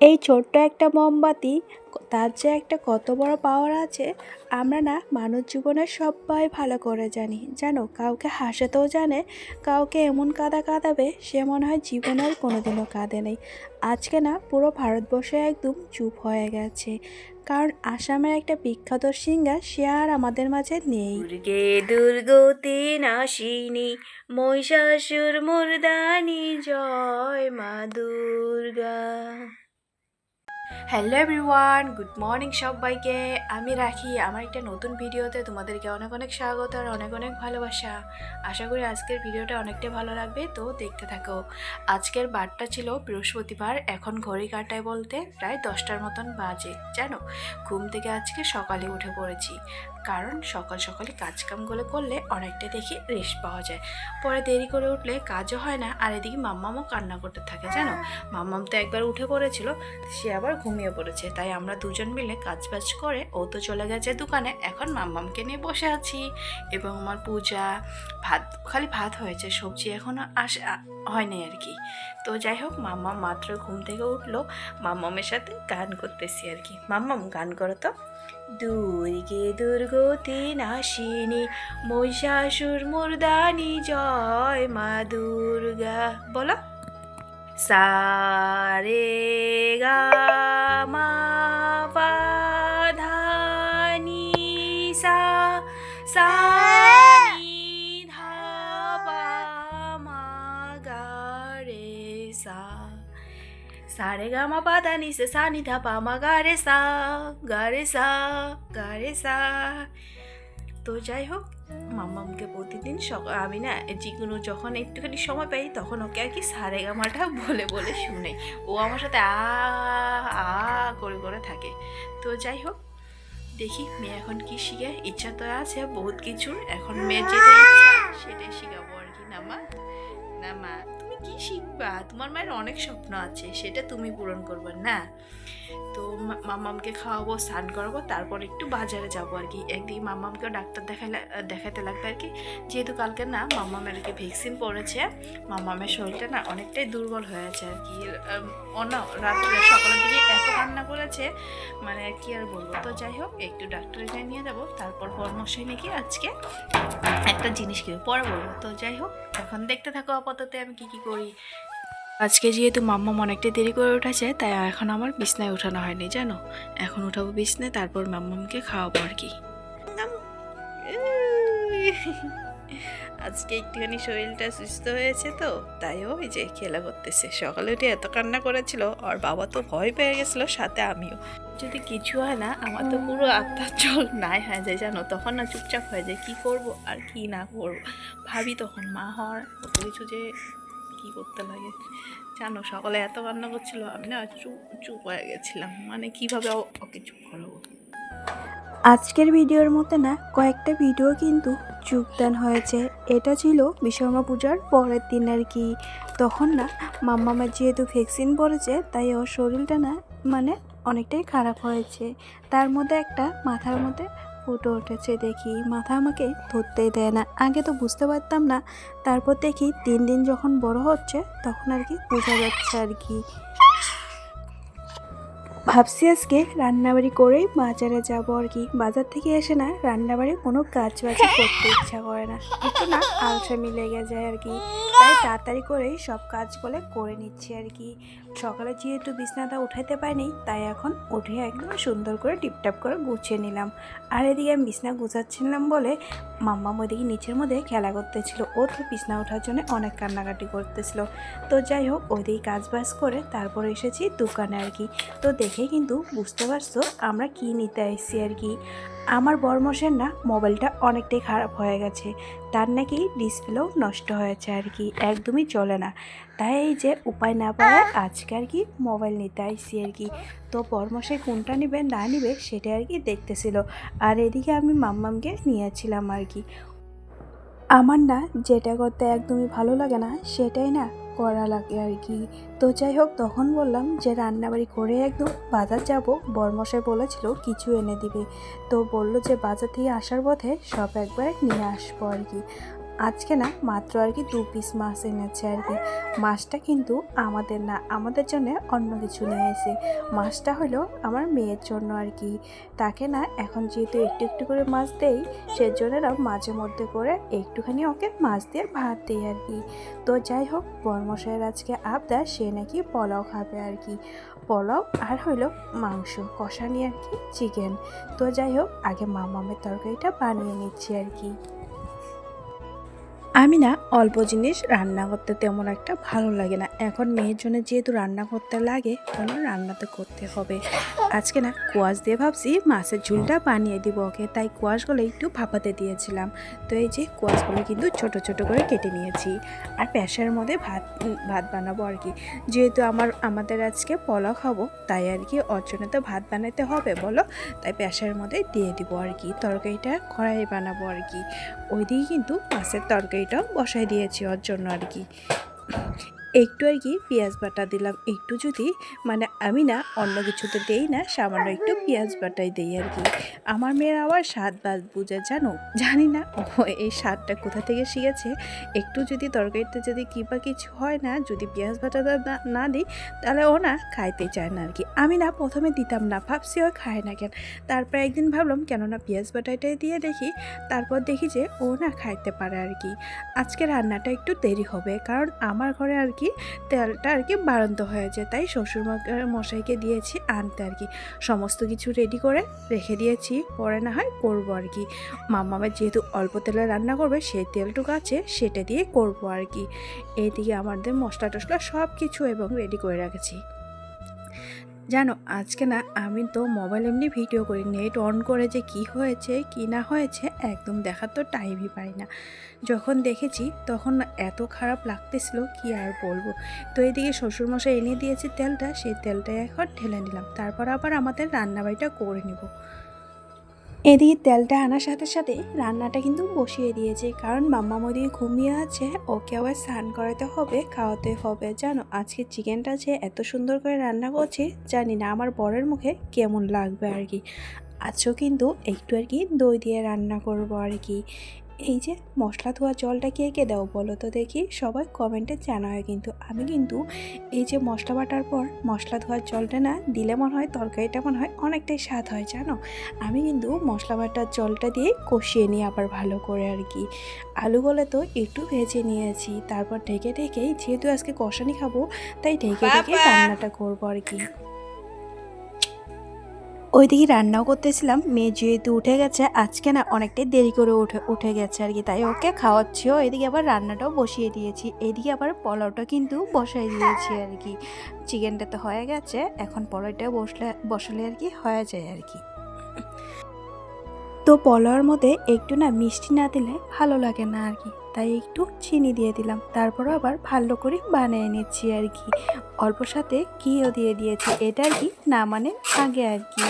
এই ছোট্ট একটা মোমবাতি, তার যে একটা কত বড় পাওয়ার আছে, আমরা না মানব জীবনে সবাই ভালো করে জানি। জানো, কাউকে হাসাতেও জানে, কাউকে এমন কাদা কাঁদাবে, সে মনে হয় জীবনের কোনোদিনও কাঁদে নেই। আজকে না পুরো ভারতবর্ষে একদম চুপ হয়ে গেছে। কারণ আসামের একটা বিখ্যাত সিঙ্গার, সে আর আমাদের মাঝে নেই। দুর্গে দুর্গতি নাশিনী, মহিষাসুর মুর্দানি, জয় মা Durga. Hello everyone, good morning সবাইকে। আমি রাখি, আমার একটা নতুন ভিডিওতে তোমাদেরকে অনেক অনেক স্বাগত আর অনেক অনেক ভালোবাসা। আশা করি আজকের ভিডিওটা অনেকটা ভালো লাগবে, তো দেখতে থাকো। আজকের বারটা ছিল বৃহস্পতিবার, এখন ঘড়ি কাটায় বলতে প্রায় দশটার মতন বাজে, জানো? ঘুম থেকে আজকে সকালে উঠে পড়েছি। কারণ সকাল সকালে কাজকামগুলো করলে অনেকটা দেখি রেস্ট পাওয়া যায়। পরে দেরি করে উঠলে কাজও হয় না, আর এদিকে মাম্মামও কান্না করতে থাকে, জানো? মাম্মাম তো একবার উঠে পড়েছিল, সে আবার ঘুমিয়ে পড়েছে। তাই আমরা দুজন মিলে কাজ বাজ করে ও তো চলে গেছে দোকানে, এখন মাম্মামকে নিয়ে বসে আছি। এবং আমার পূজা, ভাত, খালি ভাত হয়েছে, সবজি এখনও আস হয়নি আর কি। তো যাই হোক, মাম্মাম মাত্র ঘুম থেকে উঠল, মাম্মামের সাথে গান করতেছি আর কি। মাম্মাম, গান করো তো। দুর্গে দুর্গতি নাশিনী, মহিষাসুর মুর্দানি জয় মা দুর্গা। বলো। সারে গা, মা, পা সা সা সারে গা মা পা ধা নি সা সা নি ধা পা মা গা রে সা গা রে সা গা রে সা তো যাই হোক, মাম্মামকে প্রতিদিন সকাল আমি না যে কোনো যখন একটুখানি সময় পাই, তখন ওকে আর কি সারে গামাটা বলে বলে শুনে ও আমার সাথে আ আ, করে করে থাকে। তো যাই হোক, দেখি মেয়ে এখন কি শিখে। ইচ্ছা তো আছে বহুত কিছুর। এখন মেয়ের যেটা ইচ্ছা, সেটাই শিখাবো আর কি না মা না মা কি শিখবা? তোমার মায়ের অনেক স্বপ্ন আছে সেটা তুমি পূরণ করবে না। তো মা- মাম্মামকে খাওয়াবো, স্নান করাবো, তারপর একটু বাজারে যাব আর কি। একদিকে মাম্মামকেও ডাক্তার দেখালে দেখাতে লাগবে আর কি। যেহেতু কালকে না মাম্মামের আর কি ভ্যাকসিন পড়েছে। মাম্মামের শরীরটা না অনেকটাই দুর্বল হয়েছে আর কি। না, রাত্রে, সকালের দিকে এত কান্না করেছে মানে কি আর বলব। তো যাই হোক, একটু ডাক্তারের কাছে নিয়ে যাব, তারপর পরামর্শই নাকি আজকে একটা জিনিস কিনবো পরে বলব। তো যাই হোক, এখন দেখতে থাকো আপাতত আমি কি কি করি। আজকে যেহেতু মাম্মা অনেকটা দেরি করে উঠেছে, তাই এখন আমার বিছনায় ওঠানো হয়নি, জানো? এখন উঠাবো বিছনায়, তারপর মাম্মামকে খাওয়াবো আর কি। আজকে একটুখানি শরীরটা সুস্থ হয়েছে তো, তাই ওই যে খেলা করতেছে। সকালে উঠে এত কান্না করেছিল, আর বাবা তো ভয় পেয়ে গেছিল, সাথে আমিও। যদি কিছু হয় না, আমার তো পুরো আত্মার জল নাই হয়ে যায়, জানো? তখন না চুপচাপ হয়ে যায়, কি করব আর কি না করব? ভাবি তখন, মা হওয়ার কিছু যে কি করতে লাগে? জানো, সকালে এত কান্না করছিল, আমি না চুপ চুপ হয়ে গেছিলাম। মানে কীভাবে ওকে চুপ করব? আজকের ভিডিওর মধ্যে না, কয়েকটা ভিডিও কিন্তু যোগদান হয়েছে। এটা ছিল বিশ্বকর্মা পূজার পরের দিন আর কি। তখন না মাম্মামের যেহেতু ভ্যাকসিন পড়েছে তাই ওর শরীরটা না মানে অনেকটাই খারাপ হয়েছে। তার মধ্যে একটা মাথার মধ্যে ফুটো উঠেছে দেখি। মাথা আমাকে ধরতেই দেয় না। আগে তো বুঝতে পারতাম না। তারপর দেখি দিন দিন যখন বড় হচ্ছে, তখন আর কি বোঝা যাচ্ছে আর কি। ভাবছি আজকে রান্নাবাড়ি করেই বাজারে যাব আর কি। বাজার থেকে এসে না রান্নাবাড়ি কোনো কাজ বাজি করতে ইচ্ছা করে না। একটু না আলসামি লেগে যায় আর কি। তাই তাড়াতাড়ি করেই সব কাজ বলে করে নিচ্ছি আর কি। সকালে যেহেতু বিছনাটা উঠাইতে পারিনি তাই এখন উঠে একদম সুন্দর করে টিপটাপ করে গুছিয়ে নিলাম। আর এদিকে আমি বিছনা গুছাচ্ছিলাম বলে মাম্মা ওদিকে নিচের মধ্যে খেলা করতেছিল। ও তো বিছনা ওঠার জন্য অনেক কান্নাকাটি করতেছিল। তো যাই হোক ওইদিকে কাজ বাজ করে তারপর এসেছি দোকানে আর কি। তো দেখে কিন্তু বুঝতে পারছ আমরা কি নিতে আসছি আর কি। আমার বরমশের না মোবাইলটা অনেকটাই খারাপ হয়ে গেছে। তার নাকি ডিসপ্লেও নষ্ট হয়েছে আর কি, একদমই চলে না। তাই এই যে উপায় না পায় আজকে আর কি মোবাইল নিতে আইসি আর কি। তো বরমশাই কোনটা নেবে না নেবে সেটা আর কি দেখতেছিল। আর এদিকে আমি মাম্মামকে নিয়েছিলাম আর কি। আমার না যেটা করতে একদমই ভালো লাগে না সেটাই না করা লাগে আর কি। তো যাই হোক তখন বললাম যে রান্নাবাড়ি করে একদম বাজার যাব। বরমশাই বলেছিল কিছু এনে দিবে। তো বলল যে বাজার থেকে আসার পথে সব একবার নিয়ে আসব আর কি। আজকে না মাত্র আর কি দু পিস মাছ এনেছে আর কি। মাছটা কিন্তু আমাদের না, আমাদের জন্য অন্য কিছু নিয়ে এসে। মাছটা হলো আমার মেয়ের জন্য আর কি। তাকে না এখন যেহেতু একটু একটু করে মাছ দেই, সেজন্য না মাঝে মধ্যে করে একটুখানি ওকে মাছ দিয়ে ভাত দিই আর কি। তো যাই হোক, বর্মশাইয়ের আজকে আবদার সে নাকি পোলাও খাবে আর কি। পোলাও আর হইল মাংস কষানি আর কি চিকেন তো যাই হোক, আগে মামামের তরকারিটা বানিয়ে নিচ্ছি আর কি। আমি না অল্প জিনিস রান্না করতে তেমন একটা ভালো লাগে না। এখন মেয়ের জন্য যেহেতু রান্না করতে লাগে কোনো রান্না তো করতে হবে। আজকে না কোয়াশ দিয়ে ভাবছি মাছের ঝুলটা বানিয়ে দিব ওকে, তাই কোয়াশগুলো একটু ভাপাতে দিয়েছিলাম। তো এই যে কোয়াশগুলো কিন্তু ছোট ছোট করে কেটে নিয়েছি। আর প্যাশার মধ্যে ভাত ভাত বানাবো আর কি। যেহেতু আমার, আমাদের আজকে পলা খাব, তাই আর কি ওর জন্য তো ভাত বানাতে হবে বলো, তাই প্যাশার মধ্যে দিয়ে দিব আর কি। তরকারিটা কড়াই বানাবো আর কি। ওইদিকে কিন্তু মাছের তরকারিটাও বসাই দিয়েছি ওর জন্য আর কি। একটু আর কি পেঁয়াজ বাটা দিলাম। একটু যদি মানে আমি না অন্য কিছুতে দেই না, সামান্য একটু পেঁয়াজ বাটাই দিই আর কি। আমার মেয়ের আবার স্বাদ বাদ বুঝে, জানো? জানি না ও এই স্বাদটা কোথা থেকে শিখেছে। একটু যদি তরকারিতে যদি কী বা কিছু হয় না, যদি পেঁয়াজ বাটাটা না- না দিই, তাহলে ও না খাইতে চায় না আর কি। আমি না প্রথমে দিতাম না, ভাবছি ও খায় না কেন। তারপর একদিন ভাবলাম, কেননা পেঁয়াজ বাটাটাই দিয়ে দেখি, তারপর দেখি যে ও না খাইতে পারে আর কি। আজকে রান্নাটা একটু দেরি হবে, কারণ আমার ঘরে আর কি তেলটা আর কি বাড়ন্ত হয়েছে তাই শ্বশুর মশাইকে দিয়েছি আনতে আর কি সমস্ত কিছু রেডি করে রেখে দিয়েছি। পরে না হয় করব আর কি মামামের যেহেতু অল্প তেলে রান্না করবে সেই তেলটুকু আছে, সেটা দিয়ে করব আর কি এইদিকে আমাদের মশলা টশলা সব কিছু এবং রেডি করে রেখেছি। জানো, আজকে না আমি তো মোবাইল এমনি ভিডিও করি, নেট অন করে যে কি হয়েছে, কি না হয়েছে, একদম দেখার তো টাইমই পাই না। যখন দেখেছি, তখন এত খারাপ লাগতেছিল, কি আর বলব। তো এইদিকে শ্বশুরমশাই এনে দিয়েছে তেলটা, সেই তেলটা এখন ঢেলে নিলাম। তারপর আবার আমাদের রান্নাবাড়িটা করে নেব। এদিকে তেলটা আনার সাথে সাথে রান্নাটা কিন্তু বসিয়ে দিয়েছে, কারণ মাম্মা মদি ঘুমিয়ে আছে, ওকে আবার স্নান করাতে হবে, খাওয়াতে হবে। জানো, আজকে চিকেনটা যে এত সুন্দর করে রান্না করছে, জানি না আমার বরের মুখে কেমন লাগবে আর কি। আজও কিন্তু একটু আর কি দই দিয়ে রান্না করব আর কি। এই যে মশলা ধোয়া জলটা কে কে দাও বলো তো দেখি? সবাই কমেন্টে জানায় কিন্তু। আমি কিন্তু এই যে মশলা বাটার পর মশলা ধোয়ার জলটা না দিলে মনে হয় তরকারিটা মনে হয় অনেকটাই স্বাদ হয় জানো? আমি কিন্তু মশলা বাটার জলটা দিয়ে কষিয়ে নিই আবার ভালো করে আর কি। আলুগুলো তো একটু ভেজে নিয়েছি। তারপর ঢেকে ঢেকেই যেহেতু আজকে কষানি খাব তাই ঢেকে ঢেকে রান্নাটা করব আর কি। ওইদিকে রান্নাও করতেছিলাম। মেয়ে যেহেতু উঠে গেছে, আজকে না অনেকটাই দেরি করে উঠে উঠে গেছে আর কি। তাই ওকে খাওয়াচ্ছিও এদিকে আবার রান্নাটাও বসিয়ে দিয়েছি। এদিকে আবার পোলাওটা কিন্তু বসাই দিয়েছি আর কি। চিকেনটা তো হয়ে গেছে, এখন পোলাওটা বসলে, বসালে আর কি হয়ে যায় আর কি। তো পোলাওর মধ্যে একটু না মিষ্টি না দিলে ভালো লাগে না আর কি। তাই একটু চিনি দিয়ে দিলাম। তারপরও আবার ভালো করে বানিয়ে নিচ্ছি আর কি। অল্প সাথে ঘিও দিয়ে দিয়েছি। এটা আর কি না মানে আগে আর কি।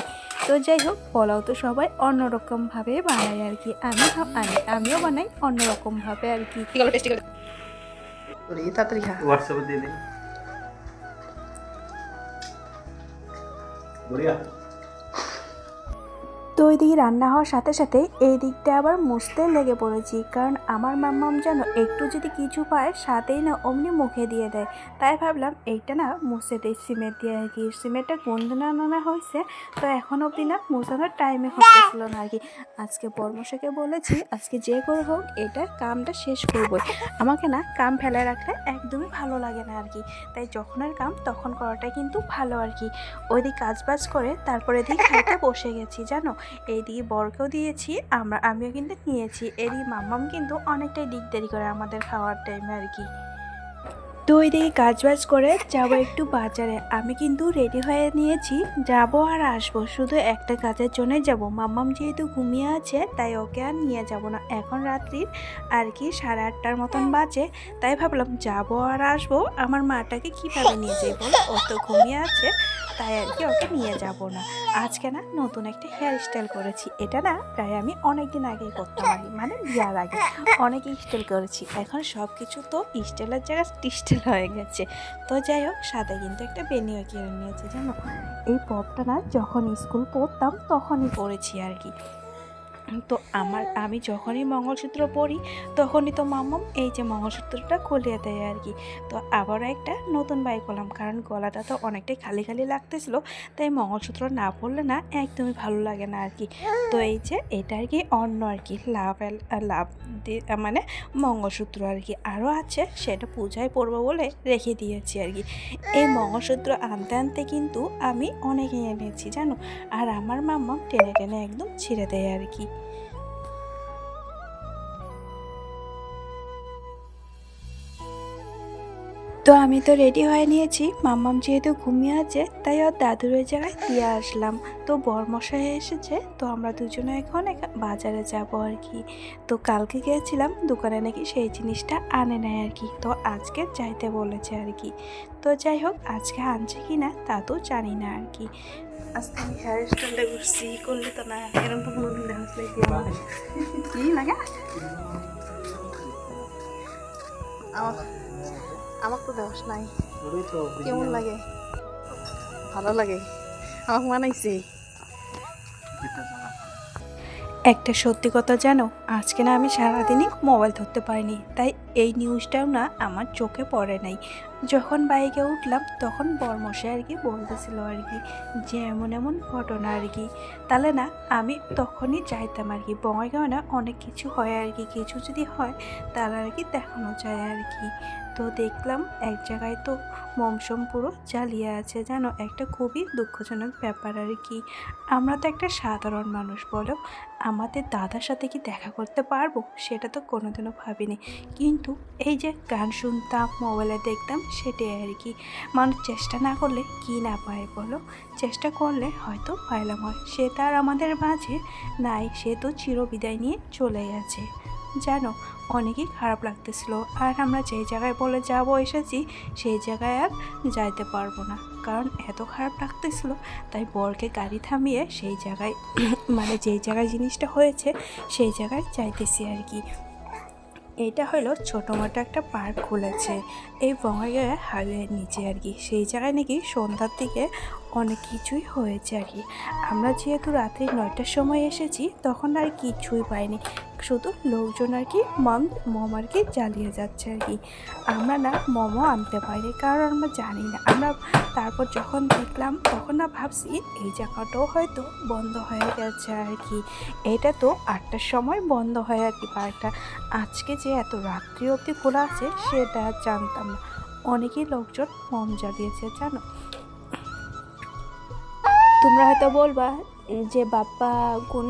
তো যাই হোক পোলাও তো সবাই অন্যরকমভাবে বানায় আর কি। আমি আমি আমিও বানাই অন্যরকমভাবে আর কি। তাড়াতাড়ি হোয়াটসঅ্যাপে দিয়ে দিন তো ওইদিকে রান্না হওয়ার সাথে সাথে এই দিকটা আবার মুছতে লেগে পড়েছি। কারণ আমার মাম্মাম যেন একটু যদি কিছু পায় সাথেই না অমনি মুখে দিয়ে দেয়। তাই ভাবলাম এইটা না মুছে দেয় সিমেন্ট দিয়ে আর কি। সিমেন্টটা গন্ধ না নানা হয়েছে, তো এখন অবধি না মুছানোর টাইমে হচ্ছিল না আর কি। আজকে বর্মশাকে বলেছি, আজকে যে করে হোক এটা কামটা শেষ করবই। আমাকে না কাম ফেলে রাখলে একদমই ভালো লাগে না আর কি। তাই যখনের কাম, তখন করাটাই কিন্তু ভালো আর কি। ওইদিকে কাজ বাজ করে, তারপরে এদিকে খাইতে বসে গেছি, জানো? এইদিকে বরকেও দিয়েছি, আমরা, আমিও কিন্তু নিয়েছি। এরই মাম্মাম কিন্তু অনেকটাই দিক দেরি করে আমাদের খাওয়ার টাইমে আর কি। তো কাজ বাজ করে যাব একটু বাজারে। আমি কিন্তু রেডি হয়ে নিয়েছি যাব আর আসব। শুধু একটা কাজের জন্য যাব। মাম্মাম যেহেতু ঘুমিয়ে আছে তাই ওকে আর নিয়ে যাব না। এখন রাত্রির আর কি সাড়ে আটটার মতন বাজে তাই ভাবলাম যাব আর আসব। আমার মাটাকে কীভাবে নিয়ে যাই বল? ও তো ঘুমিয়ে আছে তাই আর কি ওকে নিয়ে যাব না। আজকে না নতুন একটা হেয়ার স্টাইল করেছি। এটা না প্রায় আমি অনেক দিন আগেই করতাম আর কি, মানে বিয়ার আগে অনেক স্টাইল করেছি। এখন সব কিছু তো স্টাইলের জায়গায় স্টাইল হয়ে গেছে। তো যাই হোক সাথে কিন্তু একটা বেনিও কিনে নিয়েছে, জানো? এই পপটা না, যখন স্কুল পড়তাম, তখনই পড়েছি আর কি। তো আমার, আমি যখনই মঙ্গলসূত্র পড়ি, তখনই তো মাম্মাম এই যে মঙ্গলসূত্রটা খুলিয়ে দেয় আর কি। তো আবারও একটা নতুন বাই করলাম, কারণ গলাটা তো অনেকটাই খালি খালি লাগতেছিল, তাই মঙ্গলসূত্র না পড়লে না একদমই ভালো লাগে না আর কি। তো এই যে এটা আর কি অন্য আর কি, লাভ লাভ মানে মঙ্গলসূত্র আর কি। আরও আছে, সেটা পূজায় পরবো বলে রেখে দিয়েছি আর কি। এই মঙ্গলসূত্র আনতে আনতে কিন্তু আমি অনেকেই এনেছি, জানো? আর আমার মাম্মা টেনে টেনে একদম ছিঁড়ে দেয় আর কি। তো আমি তো রেডি হয়ে নিয়েছি। মাম্মাম যেহেতু ঘুমিয়ে আছে, তাই ওর দাদুর ওই জায়গায় দিয়ে আসলাম। তো বরমশাই এসেছে, তো আমরা দুজনে এখন এখা- বাজারে যাব আর কি। তো কালকে গিয়েছিলাম, দোকানে নাকি সেই জিনিসটা আনে নাই আর কি। তো আজকে চাইতে বলেছে আর কি। তো যাই হোক, আজকে আনছে কি না, তা তো জানি না আর কি। আজকে আমি হেয়ার স্টাইলটা করছি করলে তো না এরকম তো কোনো ডান্স লাগে কি লাগে? আমার তো দেওয়াস নাই। কেমন লাগে? ভালো লাগে। আমার মানাইছে। একটা সত্যি কথা জানো আজকে না আমি সারাদিনই মোবাইল ধরতে পারিনি তাই এই নিউজটাও না আমার চোখে পড়ে নাই। যখন বাইকে উঠলাম, তখন বর্মশাই আর কি বলতেছিল আর কি, যে এমন এমন ঘটনা আর কি। তাহলে না, আমি তখনই চাইতাম আর কি। বঙ্গাইগাঁও না অনেক কিছু হয় আর কি। কিছু যদি হয়, তাহলে আর কি দেখানো যায় আর কি। তো দেখলাম এক জায়গায় তো মমসম পুরো জ্বালিয়ে আছে, জানো? একটা খুবই দুঃখজনক ব্যাপার আর কি। আমরা তো একটা সাধারণ মানুষ, বলো? আমাদের দাদার সাথে কি দেখা করতে পারব? সেটা তো কোনোদিনও ভাবিনি। কিন্তু এই যে গান শুনতাম, মোবাইলে দেখতাম সেটাই আর কি। মানুষ চেষ্টা না করলে কি না পায় বলো? চেষ্টা করলে হয়তো পাইলাম হয়। সে তার আমাদের মাঝে নাই, সে তো চিরবিদায় নিয়ে চলে গেছে। জানো, অনেকই খারাপ লাগতেছিল। আর আমরা যেই জায়গায় বলে যাব এসেছি, সেই জায়গায় আর যাইতে পারব না। কারণ এত খারাপ লাগতেছিল, তাই বরকে গাড়ি থামিয়ে সেই জায়গায় মানে যেই জায়গায় জিনিসটা হয়েছে, সেই জায়গায় যাইতেছি আর কি। এটা হলো ছোটো মোটো একটা পার্ক খুলেছে। এই বঙ্গাইগাঁও হাইওয়ের নিচে আর কি। সেই জায়গায় নাকি সন্ধ্যার দিকে অনেক কিছুই হয়েছে আর কি। আমরা যেহেতু রাত্রি নয়টার সময় এসেছি, তখন আর কিছুই পাইনি। শুধু লোকজন আর কি মম মম আর কি জ্বালিয়ে যাচ্ছে আর কি। আমরা না মোমো আনতে পারিনি, কারণ আমরা জানি না। আমরা তারপর যখন দেখলাম, তখন না ভাবছি, এই জায়গাটাও হয়তো বন্ধ হয়ে গেছে আর কি। এটা তো আটটার সময় বন্ধ হয় আর কি পার্কটা আজকে যে এত রাত্রি অবধি খোলা আছে, সেটা জানতাম না। অনেকেই লোকজন মম জ্বালিয়েছে, জানো? তোমরা হয়তো বলবা যে বাপ্পা, কোন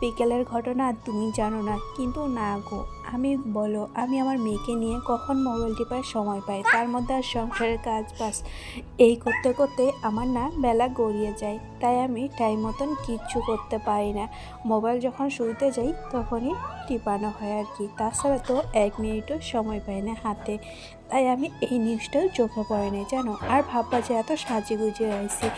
বিকেলের ঘটনা তুমি জানো না। কিন্তু না গো, আমি বলো, আমি আমার মেয়েকে নিয়ে কখন মোবাইল টিপার সময় পাই? তার মধ্যে আর সংসারের কাজ বাস এই করতে করতে আমার না বেলা গড়িয়ে যায়। তাই আমি টাইম মতন কিচ্ছু করতে পারি না। মোবাইল যখন শুইতে যাই, তখনই টিপানো হয় আর কি। তাছাড়া তো এক মিনিটও সময় পাই না হাতে। তাই আমি এই নিউজটাও চোখে পড়ে নাই, জানো? আর ভাববা যে এত সাজিয়ে গুজিয়ে আইছি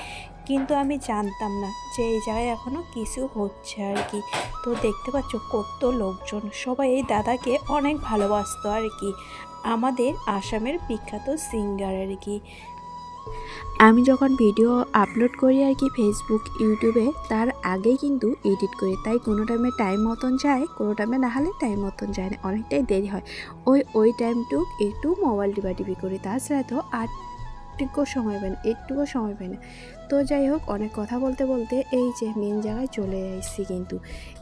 কিন্তু আমি জানতাম না যে এই জায়গায় এখনও কিছু হচ্ছে আর কি। তো দেখতে পাচ্ছ কত লোকজন, সবাই এই দাদাকে অনেক ভালোবাসতো আর কি। আমাদের আসামের বিখ্যাত সিঙ্গার আর কি। আমি যখন ভিডিও আপলোড করি আর কি ফেসবুক ইউটিউবে তার আগেই কিন্তু এডিট করি। তাই কোনো টাইমে টাইম মতন যায়, কোনো টাইমে না হলে টাইম মতন যায় না। অনেকটাই দেরি হয়। ওই ওই টাইমটুক একটু মোবাইল টিপা করি। তাছাড়া তো আটটুকু সময় পাই না একটুকু সময় পাই না। তো যাই হোক, অনেক কথা বলতে বলতে এই যে মেন জায়গায় চলে আসছি কিন্তু।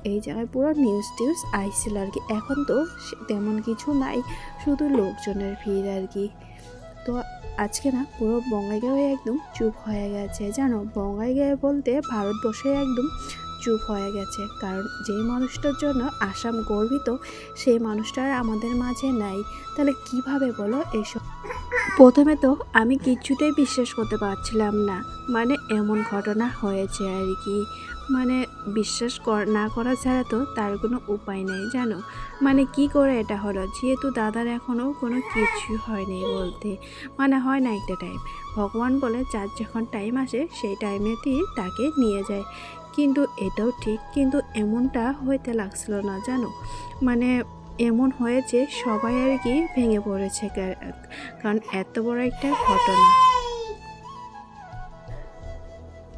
এই জায়গায় পুরো নিউজ টিউজ আইছিল আর কি। এখন তো তেমন কিছু নাই, শুধু লোকজনের ভিড় আর কি। তো আজকে না পুরো বঙ্গাইগাঁও একদম চুপ হয়ে গেছে, জানো? বঙ্গাইগাঁও বলতে ভারতবর্ষে একদম চুপ হয়ে গেছে। কারণ যেই মানুষটার জন্য আসাম গর্বিত, সেই মানুষটা আর আমাদের মাঝে নাই। তাহলে কীভাবে বলো এসব? প্রথমে তো আমি কিচ্ছুতেই বিশ্বাস করতে পারছিলাম না। মানে এমন ঘটনা হয়েছে আর কি। মানে বিশ্বাস না করা ছাড়া তো তার কোনো উপায় নেই, জানো? মানে কি করে এটা হলো? যেহেতু দাদার এখনও কোনো কিছু হয়নি বলতে। মানে হয় না একটা টাইম ভগবান বলে যার যখন টাইম আসে, সেই টাইমেতেই তাকে নিয়ে যায়। কিন্তু এটাও ঠিক, কিন্তু এমনটা হইতে লাগছিল না, জানো? মানে এমন হয়েছে সবাই আর কি ভেঙে পড়েছে কারণ এত বড় একটা ঘটনা।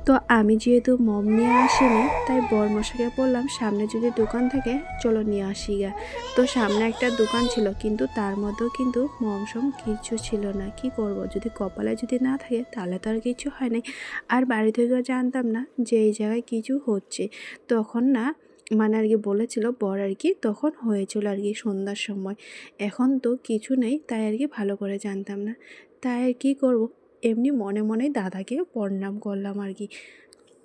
তো আমি যেহেতু মম নিয়ে আসিনি, তাই বরমশাকে বললাম সামনে যদি দোকান থাকে, চলো নিয়ে আসি গা। তো সামনে একটা দোকান ছিল, কিন্তু তার মধ্যেও কিন্তু মম সম কিছু ছিল না। কি করব? যদি কপালে যদি না থাকে, তাহলে তো আর কিছু হয় নাই। আর বাড়ি থেকেও জানতাম না যে এই জায়গায় কিছু হচ্ছে। তখন না মানে আর কি বলেছিল, বর আর কি, তখন হয়েছিল আর কি সন্ধ্যার সময়। এখন তো কিছু নেই, তাই আর কি ভালো করে জানতাম না। তাই আর কি করব? এমনি মনে মনে দাদাকে প্রণাম করলাম আর কি।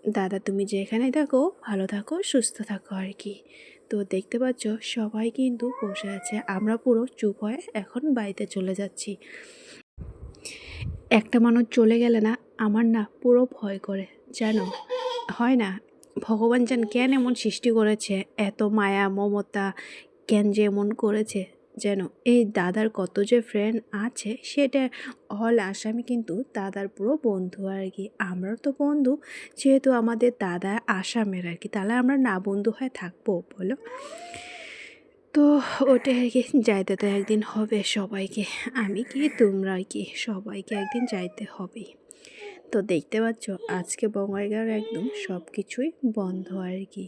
দাদা তুমি যেখানে থাকো, ভালো থাকো, সুস্থ থাকো আর কি। তো দেখতে পাচ্ছ, সবাই কিন্তু বসে আছে। আমরা পুরো চুপ হয়ে এখন বাড়িতে চলে যাচ্ছি। একটা মানুষ চলে গেলে না, আমার না পুরো ভয় করে, জানো? হয় না? ভগবান জান কেন এমন সৃষ্টি করেছে? এত মায়া, মমতা কেন যে এমন করেছে? যেন এই দাদার কত যে ফ্রেন্ড আছে, সেটা হল আসামি কিন্তু দাদার পুরো বন্ধু আর কি আমরাও তো বন্ধু, যেহেতু আমাদের দাদা আসামের আর কি তাহলে আমরা না বন্ধু হয়ে থাকব বলো? তো ওটাই আর কি যাইতে তো একদিন হবে সবাইকে। আমি কি, তোমরা কি, সবাইকে একদিন যাইতে হবেই। তো দেখতে পাচ্ছ, আজকে বঙ্গাইগাঁর একদম সব কিছুই বন্ধ আর কি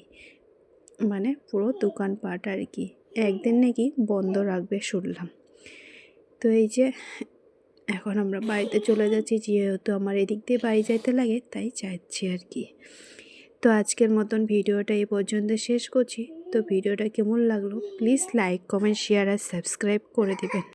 মানে পুরো দোকানপাট আর কি একদিন নাকি বন্ধ রাখবে শুনলাম। তো এই যে, এখন আমরা বাড়িতে চলে যাচ্ছি, যেহেতু আমার এদিক দিয়ে বাড়ি যাইতে লাগে, তাই যাচ্ছি আর কি তো আজকের মতন ভিডিওটা এই পর্যন্ত শেষ করছি। তো ভিডিওটা কেমন লাগল প্লিজ লাইক কমেন্ট শেয়ার আর সাবস্ক্রাইব করে দিবেন।